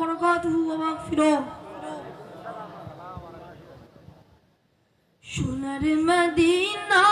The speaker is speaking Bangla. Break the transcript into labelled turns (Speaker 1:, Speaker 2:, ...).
Speaker 1: وبركاته ومغفره সোনার মদিনা